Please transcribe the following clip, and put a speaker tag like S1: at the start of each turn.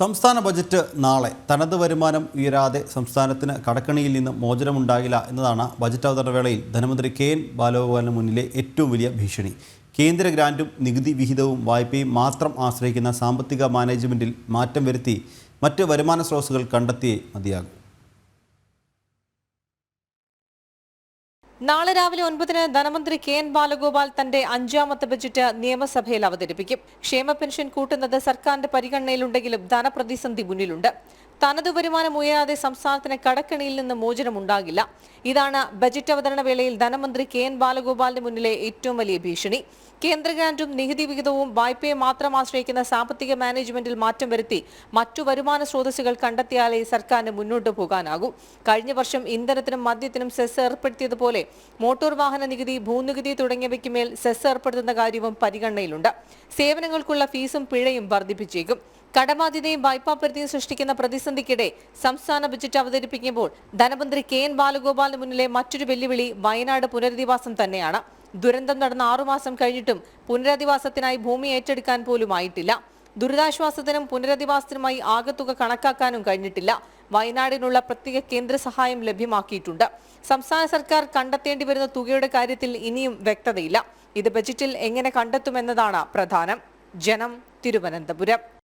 S1: സംസ്ഥാന ബജറ്റ് നാളെ. തനത് വരുമാനം ഉയരാതെ സംസ്ഥാനത്തിന് കടക്കണിയിൽ നിന്ന് മോചനമുണ്ടാകില്ല എന്നതാണ് ബജറ്റ് അവതരണ വേളയിൽ ധനമന്ത്രി കെ എൻ ബാലഗോപാലിന് മുന്നിലെ ഏറ്റവും വലിയ ഭീഷണി. കേന്ദ്ര ഗ്രാന്റും നികുതി വിഹിതവും വായ്പയും മാത്രം ആശ്രയിക്കുന്ന സാമ്പത്തിക മാനേജ്മെന്റിൽ മാറ്റം വരുത്തി മറ്റ് വരുമാന സ്രോതസ്സുകൾ കണ്ടെത്തിയേ മതിയാകും.
S2: നാളെ രാവിലെ ഒൻപതിന് ധനമന്ത്രി കെ എൻ ബാലഗോപാൽ തന്റെ അഞ്ചാമത്തെ ബജറ്റ് നിയമസഭയിൽ അവതരിപ്പിക്കും. ക്ഷേമ പെൻഷൻ കൂട്ടുന്നത് സർക്കാരിന്റെ പരിഗണനയിലുണ്ടെങ്കിലും ധനപ്രതിസന്ധി മുന്നിലുണ്ട്. തനത് വരുമാനം ഉയരാതെ സംസ്ഥാനത്തിന് കടക്കെണിയിൽ നിന്ന് മോചനമുണ്ടാകില്ല ഇതാണ് ബജറ്റ് അവതരണ വേളയിൽ ധനമന്ത്രി കെ എൻ ബാലഗോപാലിന് മുന്നിലെ ഏറ്റവും വലിയ ഭീഷണി. കേന്ദ്ര ഗ്രാന്റും നികുതി വിഹിതവും വായ്പയെ മാത്രം ആശ്രയിക്കുന്ന സാമ്പത്തിക മാനേജ്മെന്റിൽ മാറ്റം വരുത്തി മറ്റു വരുമാന സ്രോതസ്സുകൾ കണ്ടെത്തിയാലേ സർക്കാരിന് മുന്നോട്ട് പോകാനാകൂ. കഴിഞ്ഞ വർഷം ഇന്ധനത്തിനും മദ്യത്തിനും സെസ് ഏർപ്പെടുത്തിയതുപോലെ മോട്ടോർ വാഹന നികുതി ഭൂനികുതി തുടങ്ങിയവയ്ക്ക് മേൽ സെസ് ഏർപ്പെടുത്തുന്ന കാര്യവും പരിഗണനയിലുണ്ട്. സേവനങ്ങൾക്കുള്ള ഫീസും പിഴയും വർദ്ധിപ്പിച്ചേക്കും. കടബാധ്യതയും വായ്പാ പരിധിയും സൃഷ്ടിക്കുന്ന പ്രതിസന്ധിക്കിടെ സംസ്ഥാന ബജറ്റ് അവതരിപ്പിക്കുമ്പോൾ ധനമന്ത്രി കെ എൻ ബാലഗോപാലിന് മുന്നിലെ മറ്റൊരു വെല്ലുവിളി വയനാട് പുനരധിവാസം തന്നെയാണ്. ദുരന്തം നടന്ന ആറുമാസം കഴിഞ്ഞിട്ടും പുനരധിവാസത്തിനായി ഭൂമി ഏറ്റെടുക്കാൻ പോലും ആയിട്ടില്ല ദുരിതാശ്വാസത്തിനും പുനരധിവാസത്തിനുമായി ആകത്തുക കണക്കാക്കാനും കഴിഞ്ഞിട്ടില്ല. വയനാടിനുള്ള പ്രത്യേക കേന്ദ്ര സഹായം ലഭ്യമാക്കിയിട്ടുണ്ട്. സംസ്ഥാന സർക്കാർ കണ്ടെത്തേണ്ടി വരുന്ന തുകയുടെ കാര്യത്തിൽ ഇനിയും വ്യക്തതയില്ല. ഇത് ബജറ്റിൽ എങ്ങനെ കണ്ടെത്തുമെന്നതാണ് പ്രധാനം. ജനം തിരുവനന്തപുരം.